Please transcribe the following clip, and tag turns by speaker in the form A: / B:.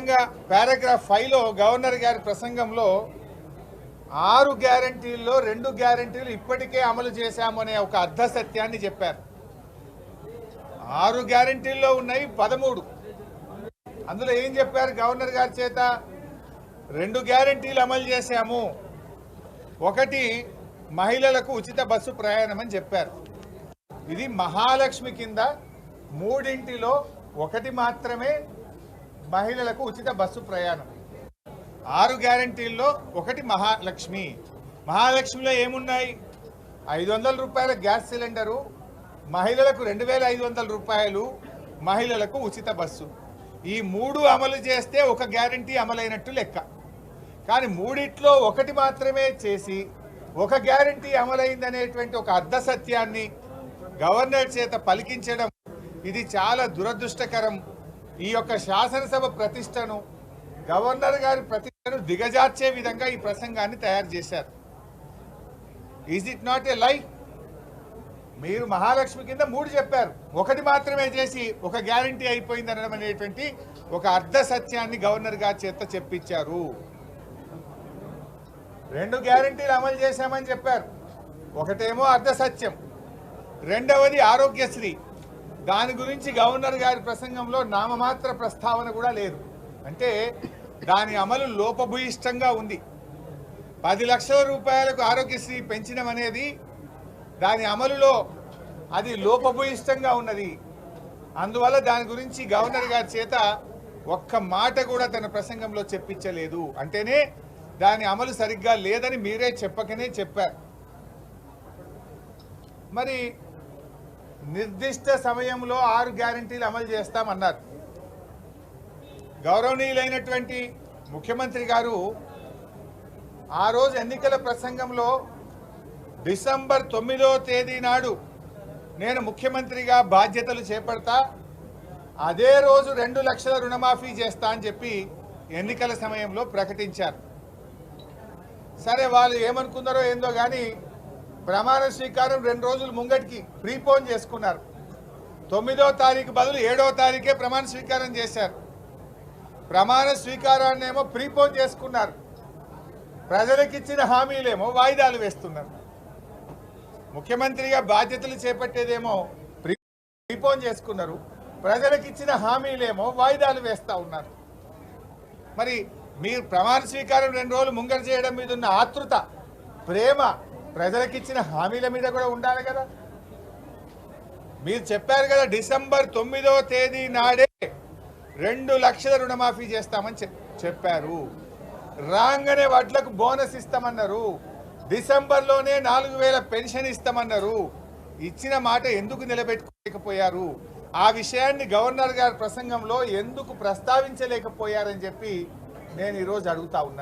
A: ముఖ్యంగా పారాగ్రాఫ్ ఫైవ్లో గవర్నర్ గారి ప్రసంగంలో ఆరు గ్యారంటీల్లో రెండు గ్యారంటీలు ఇప్పటికే అమలు చేశామనే ఒక అర్ధ సత్యాన్ని చెప్పారు. ఆరు గ్యారంటీల్లో ఉన్నాయి పదమూడు. అందులో ఏం చెప్పారు గవర్నర్ గారి చేత? రెండు గ్యారంటీలు అమలు చేశాము. ఒకటి మహిళలకు ఉచిత బస్సు ప్రయాణం అని చెప్పారు. ఇది మహాలక్ష్మి కింద మూడింటిలో ఒకటి మాత్రమే మహిళలకు ఉచిత బస్సు ప్రయాణం. ఆరు గ్యారంటీల్లో ఒకటి మహాలక్ష్మి. మహాలక్ష్మిలో ఏమున్నాయి? ఐదు వందల రూపాయల గ్యాస్ సిలిండరు మహిళలకు రెండు వేల ఐదు వందల రూపాయలు మహిళలకు ఉచిత బస్సు. ఈ మూడు అమలు చేస్తే ఒక గ్యారంటీ అమలైనట్టు లెక్క. కానీ మూడిట్లో ఒకటి మాత్రమే చేసి ఒక గ్యారంటీ అమలైందనేటువంటి ఒక అర్ధ సత్యాన్ని గవర్నర్ చేత పలికించడం ఇది చాలా దురదృష్టకరం. ఈ యొక్క శాసనసభ ప్రతిష్టను గవర్నర్ గారి ప్రతిష్టను దిగజార్చే విధంగా ఈ ప్రసంగాన్ని తయారు చేశారు. ఈజ్ ఇట్ నాట్ ఏ లై మీరు మహాలక్ష్మి కింద మూడు చెప్పారు. ఒకటి మాత్రమే చేసి ఒక గ్యారంటీ అయిపోయింది అనడం అనేటువంటి ఒక అర్ధ సత్యాన్ని గవర్నర్ గారి చేత చెప్పించారు. రెండు గ్యారంటీలు అమలు చేశామని చెప్పారు. ఒకటేమో అర్ధ సత్యం. రెండవది ఆరోగ్యశ్రీ. దాని గురించి గవర్నర్ గారి ప్రసంగంలో నామమాత్ర ప్రస్తావన కూడా లేదు. అంటే దాని అమలు లోపభూయిష్టంగా ఉంది. పది లక్షల రూపాయలకు ఆరోగ్యశ్రీ పెంచడం అనేది దాని అమలులో అది లోపభూయిష్టంగా ఉన్నది. అందువల్ల దాని గురించి గవర్నర్ గారి చేత ఒక్క మాట కూడా తన ప్రసంగంలో చెప్పించలేదు. అంటేనే దాని అమలు సరిగ్గా లేదని మీరే చెప్పకనే చెప్పారు. మరి నిర్దిష్ట సమయంలో ఆరు గ్యారంటీలు అమలు చేస్తామన్నారు. గౌరవనీయులైనటువంటి ముఖ్యమంత్రి గారు ఆ రోజు ఎన్నికల ప్రసంగంలో డిసెంబర్ తొమ్మిదో తేదీ నాడు నేను ముఖ్యమంత్రిగా బాధ్యతలు చేపడతా అదే రోజు రెండు లక్షల రుణమాఫీ చేస్తా అని చెప్పి ఎన్నికల సమయంలో ప్రకటించారు. సరే వాళ్ళు ఏమనుకున్నారో ఏందో కానీ ప్రమాణ స్వీకారం రెండు రోజులు ముంగటికి ప్రీపోన్ చేసుకున్నారు. తొమ్మిదో తారీఖు బదులు ఏడో తారీఖే ప్రమాణ స్వీకారం చేశారు. ప్రమాణ స్వీకారాన్ని ఏమో ప్రీపోన్ చేసుకున్నారు. ప్రజలకు ఇచ్చిన హామీలేమో వాయిదాలు వేస్తున్నారు. ముఖ్యమంత్రిగా బాధ్యతలు చేపట్టేదేమో ప్రీ- ప్రీపోన్ చేసుకున్నారు. ప్రజలకు ఇచ్చిన హామీలేమో వాయిదాలు వేస్తూ ఉన్నారు. మరి మీరు ప్రమాణ స్వీకారం రెండు రోజులు ముంగర చేయడం మీద ఉన్న ఆతృత ప్రేమ ప్రజలకు ఇచ్చిన హామీల మీద కూడా ఉండాలి కదా. మీరు చెప్పారు కదా డిసెంబర్ తొమ్మిదో తేదీ నాడే రెండు లక్షల రుణమాఫీ చేస్తామని చెప్- చెప్పారు. రాగానే వడ్లకు బోనస్ ఇస్తామన్నారు. డిసెంబర్లోనే నాలుగు వేల పెన్షన్ ఇస్తామన్నారు. ఇచ్చిన మాట ఎందుకు నిలబెట్టుకోలేకపోయారు? ఆ విషయాన్ని గవర్నర్ గారి ప్రసంగంలో ఎందుకు ప్రస్తావించలేకపోయారని చెప్పి నేను ఈరోజు అడుగుతా ఉన్నాను.